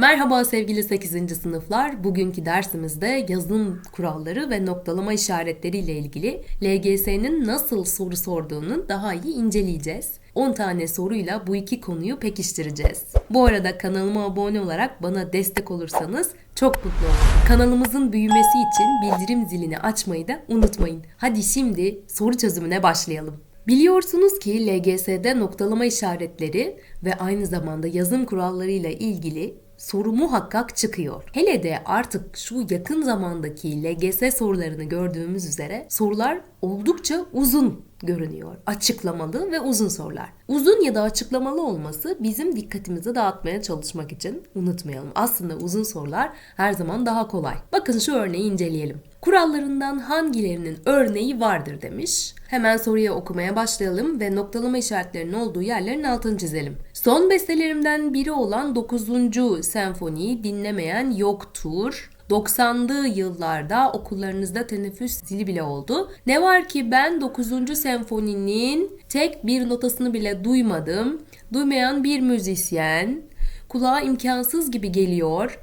Merhaba sevgili 8. sınıflar. Bugünkü dersimizde yazım kuralları ve noktalama işaretleriyle ilgili LGS'nin nasıl soru sorduğunu daha iyi inceleyeceğiz. 10 tane soruyla bu iki konuyu pekiştireceğiz. Bu arada kanalıma abone olarak bana destek olursanız çok mutlu olurum. Kanalımızın büyümesi için bildirim zilini açmayı da unutmayın. Hadi şimdi soru çözümüne başlayalım. Biliyorsunuz ki LGS'de noktalama işaretleri ve aynı zamanda yazım kurallarıyla ilgili soru muhakkak çıkıyor. Hele de artık şu yakın zamandaki LGS sorularını gördüğümüz üzere sorular oldukça uzun görünüyor. Açıklamalı ve uzun sorular. Uzun ya da açıklamalı olması bizim dikkatimizi dağıtmaya çalışmak için unutmayalım. Aslında uzun sorular her zaman daha kolay. Bakın şu örneği inceleyelim. Kurallarından hangilerinin örneği vardır demiş. Hemen soruyu okumaya başlayalım ve noktalama işaretlerinin olduğu yerlerin altını çizelim. Son bestelerimden biri olan 9. senfoniyi dinlemeyen yoktur. 90'lı yıllarda okullarınızda teneffüs zili bile oldu. Ne var ki ben 9. senfoninin tek bir notasını bile duymadım. Duymayan bir müzisyen. Kulağa imkansız gibi geliyor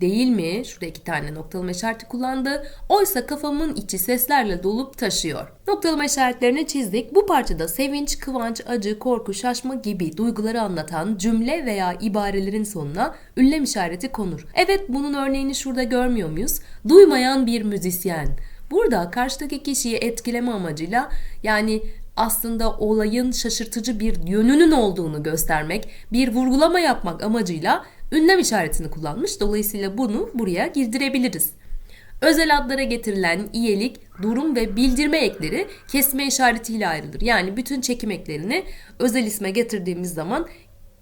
değil mi? Şurada iki tane noktalama işareti kullandı. Oysa kafamın içi seslerle dolup taşıyor. Noktalama işaretlerini çizdik. Bu parçada sevinç, kıvanç, acı, korku, şaşma gibi duyguları anlatan cümle veya ibarelerin sonuna ünlem işareti konur. Evet bunun örneğini şurada görmüyor muyuz? Duymayan bir müzisyen. Burada karşıdaki kişiyi etkileme amacıyla yani aslında olayın şaşırtıcı bir yönünün olduğunu göstermek, bir vurgulama yapmak amacıyla ünlem işaretini kullanmış. Dolayısıyla bunu buraya girdirebiliriz. Özel adlara getirilen iyelik, durum ve bildirme ekleri kesme işaretiyle ayrılır. Yani bütün çekim eklerini özel isme getirdiğimiz zaman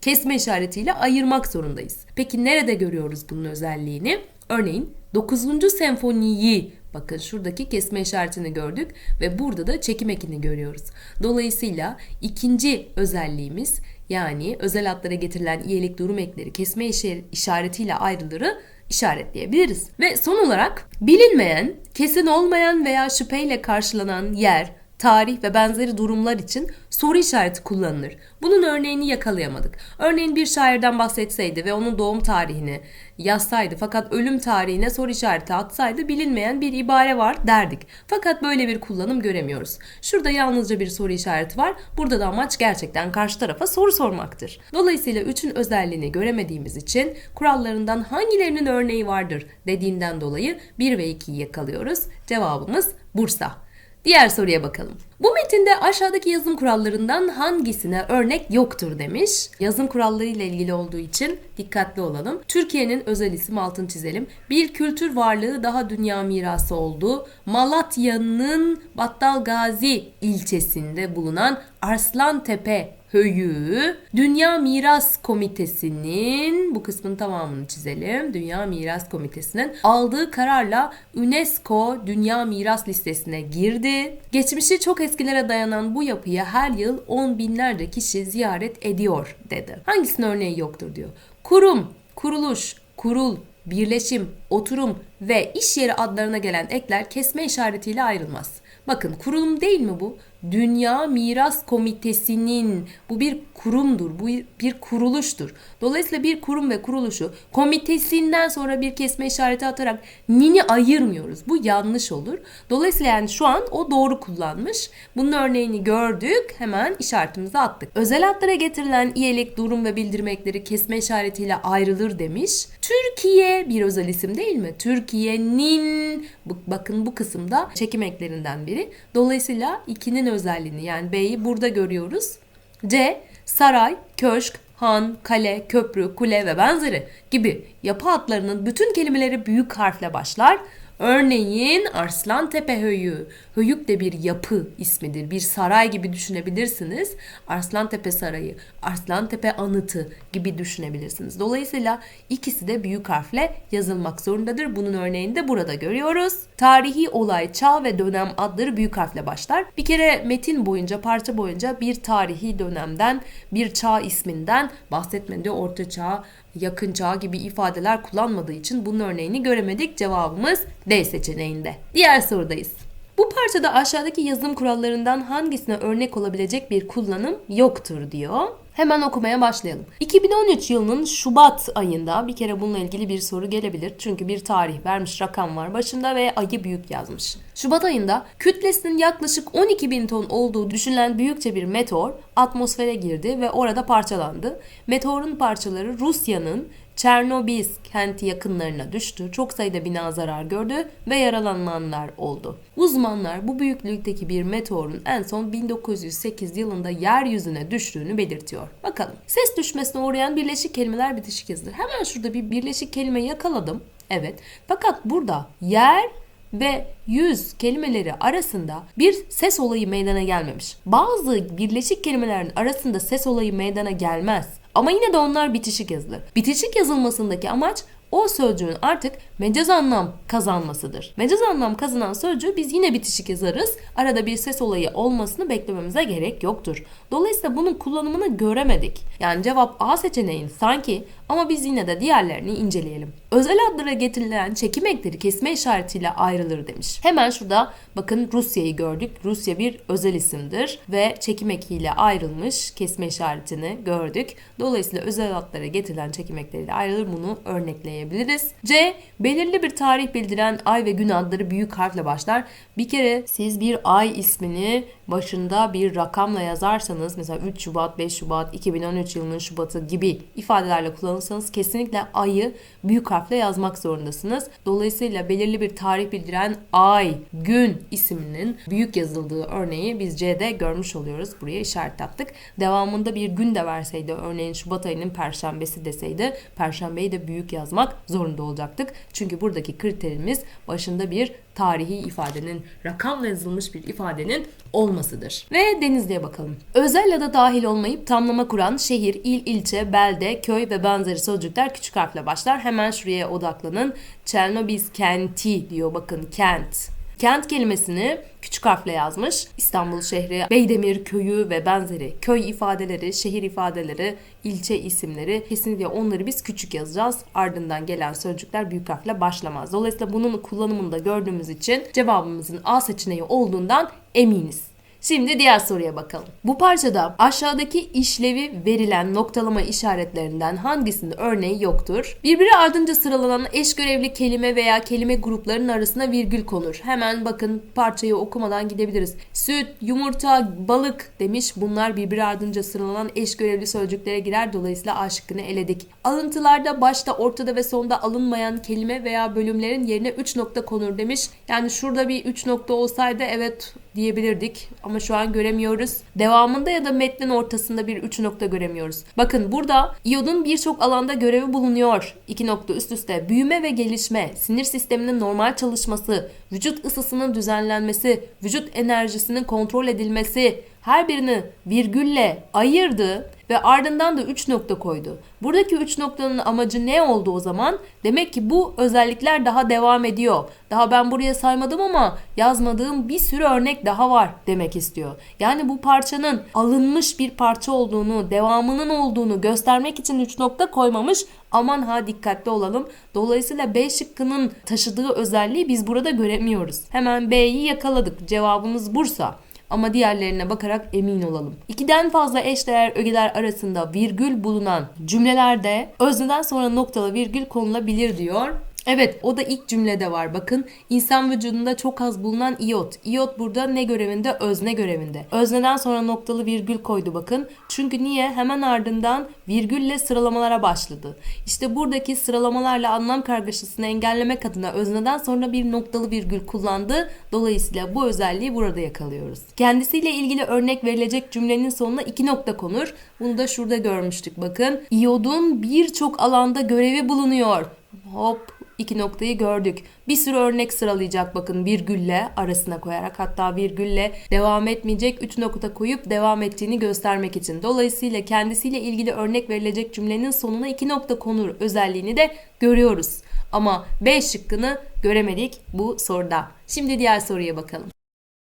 kesme işaretiyle ayırmak zorundayız. Peki nerede görüyoruz bunun özelliğini? Örneğin 9. senfoniyi bakın şuradaki kesme işaretini gördük ve burada da çekim ekini görüyoruz. Dolayısıyla ikinci özelliğimiz yani özel adlara getirilen iyilik durum ekleri kesme işaretiyle ayrılırı işaretleyebiliriz. Ve son olarak bilinmeyen, kesin olmayan veya şüpheyle karşılanan yer, tarih ve benzeri durumlar için soru işareti kullanılır. Bunun örneğini yakalayamadık. Örneğin bir şairden bahsetseydi ve onun doğum tarihini yazsaydı fakat ölüm tarihine soru işareti atsaydı bilinmeyen bir ibare var derdik. Fakat böyle bir kullanım göremiyoruz. Şurada yalnızca bir soru işareti var. Burada da amaç gerçekten karşı tarafa soru sormaktır. Dolayısıyla üçün özelliğini göremediğimiz için kurallarından hangilerinin örneği vardır dediğinden dolayı 1 ve 2'yi yakalıyoruz. Cevabımız Bursa. Diğer soruya bakalım. Bu metinde aşağıdaki yazım kurallarından hangisine örnek yoktur demiş. Yazım kuralları ile ilgili olduğu için dikkatli olalım. Türkiye'nin özel isim altını çizelim. Bir kültür varlığı daha dünya mirası oldu. Malatya'nın Battal Gazi ilçesinde bulunan Arslan Tepe Höyü Dünya Miras Komitesi'nin bu kısmın tamamını çizelim. Dünya Miras Komitesi'nin aldığı kararla UNESCO Dünya Miras listesine girdi. Geçmişi çok eskilere dayanan bu yapıyı her yıl on binlerce kişi ziyaret ediyor dedi. Hangisinin örneği yoktur diyor. Kurum, kuruluş, kurul, birleşim, oturum ve iş yeri adlarına gelen ekler kesme işaretiyle ayrılmaz. Bakın kurulum değil mi bu? Dünya Miras Komitesi'nin bu bir kurumdur, bu bir kuruluştur. Dolayısıyla bir kurum ve kuruluşu komitesinden sonra bir kesme işareti atarak nini ayırmıyoruz. Bu yanlış olur. Dolayısıyla yani şu an o doğru kullanmış. Bunun örneğini gördük. Hemen işaretimizi attık. Özel adlara getirilen iyelik, durum ve bildirmekleri kesme işaretiyle ayrılır demiş. Türkiye bir özel isim değil mi? Türkiye'nin bakın bu kısımda çekim eklerinden biri. Dolayısıyla ikinin özelliğini yani B'yi burada görüyoruz. C saray, köşk, han, kale, köprü, kule ve benzeri gibi yapı adlarının bütün kelimeleri büyük harfle başlar Örneğin Arslan Tepe Höyü. Höyük de bir yapı ismidir. Bir saray gibi düşünebilirsiniz. Arslan Tepe Sarayı, Arslan Tepe Anıtı gibi düşünebilirsiniz. Dolayısıyla ikisi de büyük harfle yazılmak zorundadır. Bunun örneğini de burada görüyoruz. Tarihi olay, çağ ve dönem adları büyük harfle başlar. Bir kere metin boyunca, parça boyunca bir tarihi dönemden, bir çağ isminden bahsetmedi. Orta çağ, yakın çağ gibi ifadeler kullanmadığı için bunun örneğini göremedik. Cevabımız D seçeneğinde. Diğer sorudayız. Bu parçada aşağıdaki yazım kurallarından hangisine örnek olabilecek bir kullanım yoktur diyor. Hemen okumaya başlayalım. 2013 yılının Şubat ayında bir kere bununla ilgili bir soru gelebilir. Çünkü bir tarih vermiş rakam var başında ve ayı büyük yazmış. Şubat ayında kütlesinin yaklaşık 12 bin ton olduğu düşünülen büyükçe bir meteor atmosfere girdi ve orada parçalandı. Meteorun parçaları Rusya'nın Çernobisk kenti yakınlarına düştü. Çok sayıda bina zarar gördü ve yaralananlar oldu. Uzmanlar bu büyüklükteki bir meteorun en son 1908 yılında yeryüzüne düştüğünü belirtiyor. Bakalım. Ses düşmesine uğrayan birleşik kelimeler bitişik yazılır. Hemen şurada bir birleşik kelime yakaladım. Evet. Fakat burada yer ve yüz kelimeleri arasında bir ses olayı meydana gelmemiş. Bazı birleşik kelimelerin arasında ses olayı meydana gelmez. Ama yine de onlar bitişik yazılır. Bitişik yazılmasındaki amaç o sözcüğün artık mecaz anlam kazanmasıdır. Mecaz anlam kazanan sözcüğü biz yine bitişik yazarız. Arada bir ses olayı olmasını beklememize gerek yoktur. Dolayısıyla bunun kullanımını göremedik. Yani cevap A seçeneğin sanki ama biz yine de diğerlerini inceleyelim. Özel adlara getirilen çekim ekleri kesme işaretiyle ayrılır demiş. Hemen şurada bakın Rusya'yı gördük. Rusya bir özel isimdir ve çekim ekiyle ayrılmış kesme işaretini gördük. Dolayısıyla özel adlara getirilen çekim ekleriyle ayrılır. Bunu örnekleyebiliriz. C. Belirli bir tarih bildiren ay ve gün adları büyük harfle başlar. Bir kere siz bir ay ismini başında bir rakamla yazarsanız mesela 3 Şubat, 5 Şubat, 2013 yılının Şubat'ı gibi ifadelerle kullanırsanız kesinlikle ayı büyük harfle yazmak zorundasınız. Dolayısıyla belirli bir tarih bildiren ay, gün isiminin büyük yazıldığı örneği biz C'de görmüş oluyoruz. Buraya işaret yaptık. Devamında bir gün de verseydi örneğin Şubat ayının perşembesi deseydi perşembeyi de büyük yazmak zorunda olacaktık. Çünkü buradaki kriterimiz başında bir tarihi ifadenin, rakamla yazılmış bir ifadenin olmasıdır. Ve Denizli'ye bakalım. Özel ya da dahil olmayıp tamlama kuran şehir, il, ilçe, belde, köy ve benzeri sözcükler küçük harfle başlar. Hemen şuraya odaklanın. Çernobiz kenti diyor bakın kent. Kent kelimesini küçük harfle yazmış. İstanbul şehri, Beydemir köyü ve benzeri köy ifadeleri, şehir ifadeleri, ilçe isimleri kesinlikle onları biz küçük yazacağız. Ardından gelen sözcükler büyük harfle başlamaz. Dolayısıyla bunun kullanımında gördüğümüz için cevabımızın A seçeneği olduğundan eminiz. Şimdi diğer soruya bakalım. Bu parçada aşağıdaki işlevi verilen noktalama işaretlerinden hangisinde örneği yoktur? Birbiri ardınca sıralanan eş görevli kelime veya kelime gruplarının arasına virgül konur. Hemen bakın parçayı okumadan gidebiliriz. Süt, yumurta, balık demiş. Bunlar birbiri ardınca sıralanan eş görevli sözcüklere girer. Dolayısıyla A şıkkını eledik. Alıntılarda başta, ortada ve sonda alınmayan kelime veya bölümlerin yerine 3 nokta konur demiş. Yani şurada bir 3 nokta olsaydı evet diyebilirdik ama şu an göremiyoruz. Devamında ya da metnin ortasında bir üç nokta göremiyoruz. Bakın burada iyodun birçok alanda görevi bulunuyor. İki nokta üst üste. Büyüme ve gelişme, sinir sisteminin normal çalışması, vücut ısısının düzenlenmesi, vücut enerjisinin kontrol edilmesi, her birini virgülle ayırdı ve ardından da 3 nokta koydu. Buradaki 3 noktanın amacı ne oldu o zaman? Demek ki bu özellikler daha devam ediyor. Daha ben buraya saymadım ama yazmadığım bir sürü örnek daha var demek istiyor. Yani bu parçanın alınmış bir parça olduğunu, devamının olduğunu göstermek için 3 nokta koymamış. Aman ha dikkatli olalım. Dolayısıyla B şıkkının taşıdığı özelliği biz burada göremiyoruz. Hemen B'yi yakaladık. Cevabımız Bursa ama diğerlerine bakarak emin olalım. İkiden fazla eşdeğer ögeler arasında virgül bulunan cümlelerde özneden sonra noktalı virgül konulabilir diyor. Evet o da ilk cümlede var bakın. İnsan vücudunda çok az bulunan iot. İyot burada ne görevinde? Özne görevinde. Özneden sonra noktalı virgül koydu bakın. Çünkü niye? Hemen ardından virgülle sıralamalara başladı. İşte buradaki sıralamalarla anlam kargaşasını engellemek adına özneden sonra bir noktalı virgül kullandı. Dolayısıyla bu özelliği burada yakalıyoruz. Kendisiyle ilgili örnek verilecek cümlenin sonuna iki nokta konur. Bunu da şurada görmüştük bakın. İyodun birçok alanda görevi bulunuyor. Hop iki noktayı gördük. Bir sürü örnek sıralayacak bakın virgülle arasına koyarak hatta virgülle devam etmeyecek 3 nokta koyup devam ettiğini göstermek için. Dolayısıyla kendisiyle ilgili örnek verilecek cümlenin sonuna iki nokta konur özelliğini de görüyoruz. Ama B şıkkını göremedik bu soruda. Şimdi diğer soruya bakalım.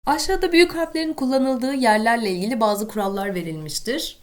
Aşağıda büyük harflerin kullanıldığı yerlerle ilgili bazı kurallar verilmiştir.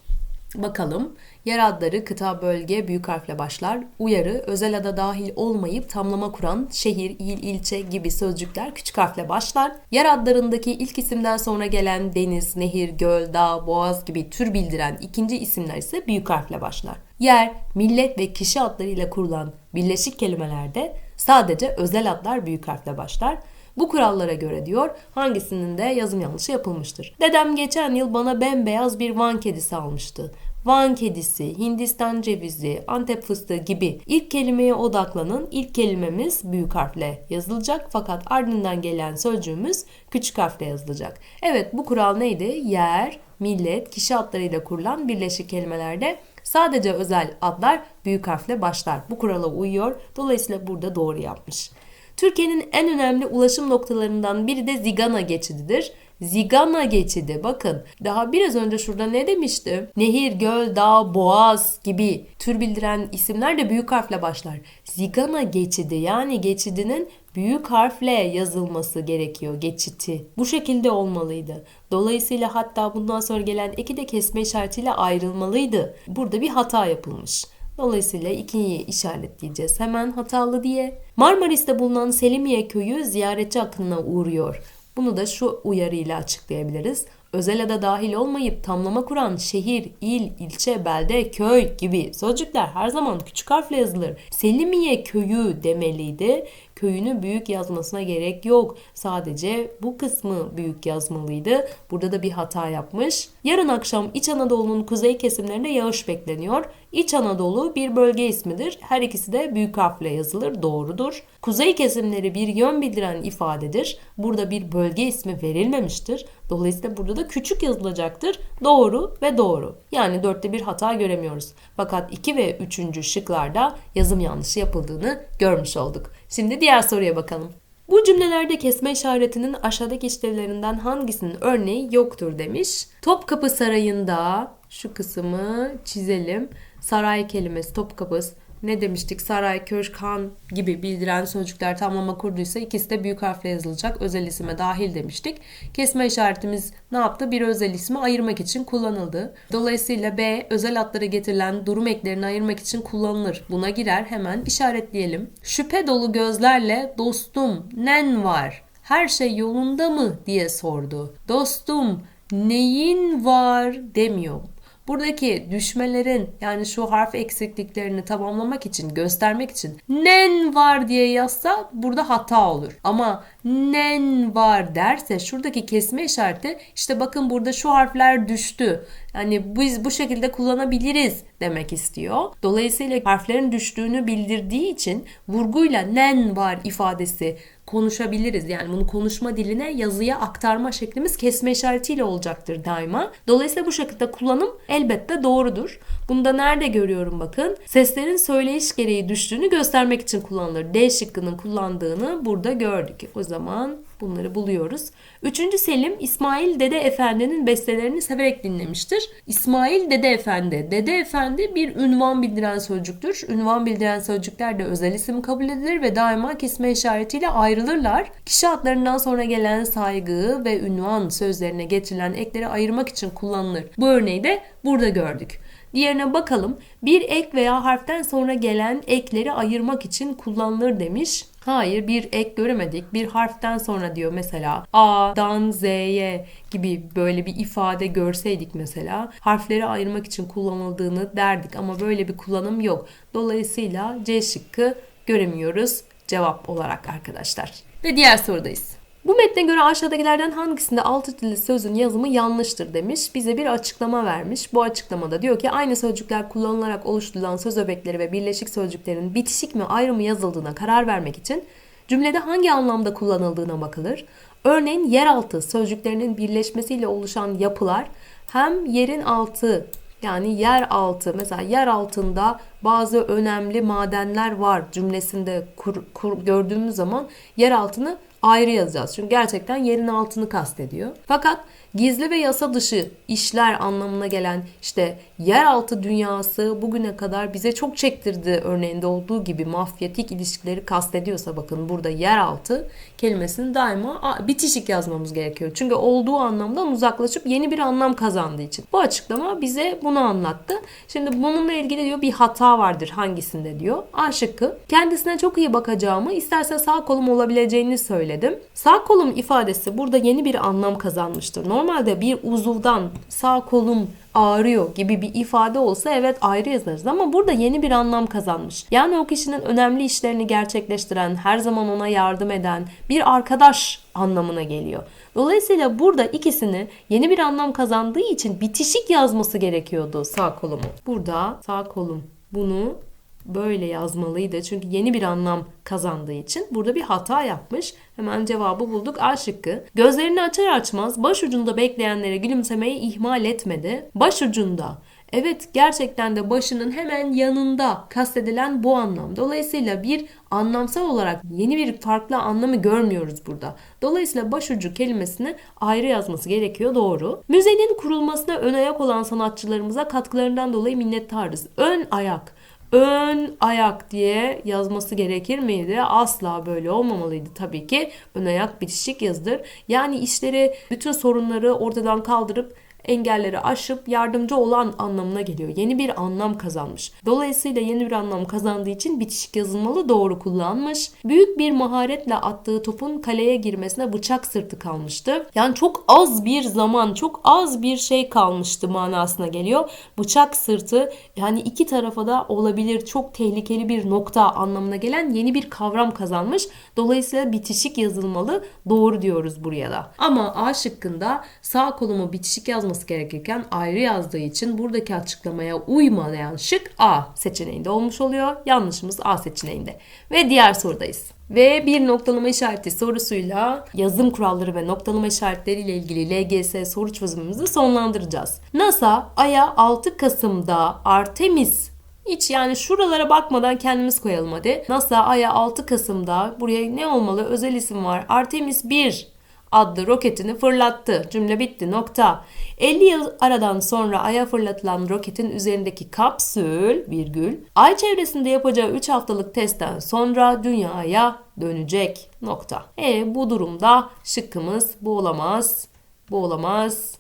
Bakalım. Yer adları kıta, bölge büyük harfle başlar. Uyarı özel ada dahil olmayıp tamlama kuran şehir, il, ilçe gibi sözcükler küçük harfle başlar. Yer adlarındaki ilk isimden sonra gelen deniz, nehir, göl, dağ, boğaz gibi tür bildiren ikinci isimler ise büyük harfle başlar. Yer, millet ve kişi adlarıyla kurulan birleşik kelimelerde sadece özel adlar büyük harfle başlar. Bu kurallara göre diyor hangisinin de yazım yanlışı yapılmıştır. Dedem geçen yıl bana bembeyaz bir van kedisi almıştı. Van kedisi, Hindistan cevizi, Antep fıstığı gibi ilk kelimeye odaklanın. İlk kelimemiz büyük harfle yazılacak fakat ardından gelen sözcüğümüz küçük harfle yazılacak. Evet bu kural neydi? Yer, millet, kişi adlarıyla kurulan birleşik kelimelerde sadece özel adlar büyük harfle başlar. Bu kurala uyuyor. Dolayısıyla burada doğru yapmış. Türkiye'nin en önemli ulaşım noktalarından biri de Zigana geçididir. Zigana geçidi bakın daha biraz önce şurada ne demişti? Nehir, göl, dağ, boğaz gibi tür bildiren isimler de büyük harfle başlar. Zigana geçidi yani geçidinin büyük harfle yazılması gerekiyor geçiti. Bu şekilde olmalıydı. Dolayısıyla hatta bundan sonra gelen eki de kesme işaretiyle ayrılmalıydı. Burada bir hata yapılmış. Dolayısıyla ikiyi işaretleyeceğiz hemen hatalı diye. Marmaris'te bulunan Selimiye köyü ziyaretçi akınına uğruyor. Bunu da şu uyarıyla açıklayabiliriz. Özel ada dahil olmayıp tamlama kuran şehir, il, ilçe, belde, köy gibi sözcükler her zaman küçük harfle yazılır. Selimiye köyü demeliydi köyünü büyük yazmasına gerek yok. Sadece bu kısmı büyük yazmalıydı. Burada da bir hata yapmış. Yarın akşam İç Anadolu'nun kuzey kesimlerinde yağış bekleniyor. İç Anadolu bir bölge ismidir. Her ikisi de büyük harfle yazılır. Doğrudur. Kuzey kesimleri bir yön bildiren ifadedir. Burada bir bölge ismi verilmemiştir. Dolayısıyla burada da küçük yazılacaktır. Doğru ve doğru. Yani dörtte bir hata göremiyoruz. Fakat 2 ve 3. şıklarda yazım yanlışı yapıldığını görmüş olduk. Şimdi diğer soruya bakalım. Bu cümlelerde kesme işaretinin aşağıdaki işlevlerinden hangisinin örneği yoktur demiş. Topkapı Sarayı'nda şu kısmı çizelim. Saray kelimesi Topkapı ne demiştik saray, köşk, han gibi bildiren sözcükler tamlama kurduysa ikisi de büyük harfle yazılacak. Özel isime dahil demiştik. Kesme işaretimiz ne yaptı? Bir özel ismi ayırmak için kullanıldı. Dolayısıyla B özel adlara getirilen durum eklerini ayırmak için kullanılır. Buna girer hemen işaretleyelim. Şüphe dolu gözlerle dostum nen var? Her şey yolunda mı diye sordu. Dostum neyin var demiyor. Buradaki düşmelerin yani şu harf eksikliklerini tamamlamak için, göstermek için nen var diye yazsa burada hata olur. Ama nen var derse şuradaki kesme işareti işte bakın burada şu harfler düştü. Yani biz bu şekilde kullanabiliriz demek istiyor. Dolayısıyla harflerin düştüğünü bildirdiği için vurguyla nen var ifadesi konuşabiliriz. Yani bunu konuşma diline yazıya aktarma şeklimiz kesme işaretiyle olacaktır daima. Dolayısıyla bu şekilde kullanım elbette doğrudur. Bunu da nerede görüyorum bakın. Seslerin söyleyiş gereği düştüğünü göstermek için kullanılır. D şıkkının kullandığını burada gördük. O zaman bunları buluyoruz. Üçüncü Selim İsmail Dede Efendi'nin bestelerini severek dinlemiştir. İsmail Dede Efendi. Dede Efendi bir ünvan bildiren sözcüktür. Ünvan bildiren sözcükler de özel isim kabul edilir ve daima kesme işaretiyle ayrılırlar. Kişi adlarından sonra gelen saygı ve ünvan sözlerine getirilen ekleri ayırmak için kullanılır. Bu örneği de burada gördük. Diğerine bakalım. Bir ek veya harften sonra gelen ekleri ayırmak için kullanılır demiş. Hayır bir ek göremedik. Bir harften sonra diyor mesela A'dan Z'ye gibi böyle bir ifade görseydik mesela harfleri ayırmak için kullanıldığını derdik ama böyle bir kullanım yok. Dolayısıyla C şıkkı göremiyoruz cevap olarak arkadaşlar. Ve diğer sorudayız. Bu metne göre aşağıdakilerden hangisinde altı dilli sözün yazımı yanlıştır demiş. Bize bir açıklama vermiş. Bu açıklamada diyor ki aynı sözcükler kullanılarak oluşturulan söz öbekleri ve birleşik sözcüklerin bitişik mi ayrı mı yazıldığına karar vermek için cümlede hangi anlamda kullanıldığına bakılır. Örneğin yeraltı sözcüklerinin birleşmesiyle oluşan yapılar hem yerin altı yani yer altı mesela yer altında bazı önemli madenler var cümlesinde kur, kur, gördüğümüz zaman yer altını ayrı yazacağız. Çünkü gerçekten yerin altını kastediyor. Fakat Gizli ve yasa dışı işler anlamına gelen işte yeraltı dünyası bugüne kadar bize çok çektirdi örneğinde olduğu gibi mafyatik ilişkileri kastediyorsa bakın burada yeraltı kelimesini daima bitişik yazmamız gerekiyor. Çünkü olduğu anlamdan uzaklaşıp yeni bir anlam kazandığı için. Bu açıklama bize bunu anlattı. Şimdi bununla ilgili diyor bir hata vardır hangisinde diyor. A şıkkı kendisine çok iyi bakacağımı isterse sağ kolum olabileceğini söyledim. Sağ kolum ifadesi burada yeni bir anlam kazanmıştır. Normalde bir uzuvdan sağ kolum ağrıyor gibi bir ifade olsa evet ayrı yazarız ama burada yeni bir anlam kazanmış. Yani o kişinin önemli işlerini gerçekleştiren, her zaman ona yardım eden bir arkadaş anlamına geliyor. Dolayısıyla burada ikisini yeni bir anlam kazandığı için bitişik yazması gerekiyordu sağ kolumu. Burada sağ kolum bunu böyle yazmalıydı. Çünkü yeni bir anlam kazandığı için burada bir hata yapmış. Hemen cevabı bulduk. A şıkkı. Gözlerini açar açmaz başucunda bekleyenlere gülümsemeyi ihmal etmedi. Başucunda Evet gerçekten de başının hemen yanında kastedilen bu anlam. Dolayısıyla bir anlamsal olarak yeni bir farklı anlamı görmüyoruz burada. Dolayısıyla başucu kelimesini ayrı yazması gerekiyor doğru. Müzenin kurulmasına ön ayak olan sanatçılarımıza katkılarından dolayı minnettarız. Ön ayak ön ayak diye yazması gerekir miydi? Asla böyle olmamalıydı tabii ki. Ön ayak bitişik yazıdır. Yani işleri, bütün sorunları ortadan kaldırıp engelleri aşıp yardımcı olan anlamına geliyor. Yeni bir anlam kazanmış. Dolayısıyla yeni bir anlam kazandığı için bitişik yazılmalı doğru kullanmış. Büyük bir maharetle attığı topun kaleye girmesine bıçak sırtı kalmıştı. Yani çok az bir zaman, çok az bir şey kalmıştı manasına geliyor. Bıçak sırtı yani iki tarafa da olabilir çok tehlikeli bir nokta anlamına gelen yeni bir kavram kazanmış. Dolayısıyla bitişik yazılmalı doğru diyoruz buraya da. Ama A şıkkında sağ kolumu bitişik yazması yazması gerekirken ayrı yazdığı için buradaki açıklamaya uymayan şık A seçeneğinde olmuş oluyor. Yanlışımız A seçeneğinde. Ve diğer sorudayız. Ve bir noktalama işareti sorusuyla yazım kuralları ve noktalama işaretleri ile ilgili LGS soru çözümümüzü sonlandıracağız. NASA Ay'a 6 Kasım'da Artemis hiç yani şuralara bakmadan kendimiz koyalım hadi. NASA Ay'a 6 Kasım'da buraya ne olmalı? Özel isim var. Artemis 1 adlı roketini fırlattı. Cümle bitti nokta. 50 yıl aradan sonra Ay'a fırlatılan roketin üzerindeki kapsül virgül Ay çevresinde yapacağı 3 haftalık testten sonra Dünya'ya dönecek nokta. E bu durumda şıkkımız bu olamaz. Bu olamaz.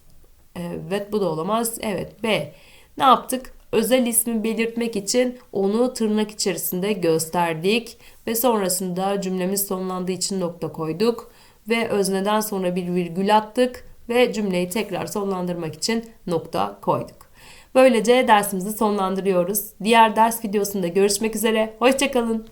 Evet bu da olamaz. Evet B. Ne yaptık? özel ismi belirtmek için onu tırnak içerisinde gösterdik ve sonrasında cümlemiz sonlandığı için nokta koyduk ve özneden sonra bir virgül attık ve cümleyi tekrar sonlandırmak için nokta koyduk. Böylece dersimizi sonlandırıyoruz. Diğer ders videosunda görüşmek üzere. Hoşçakalın.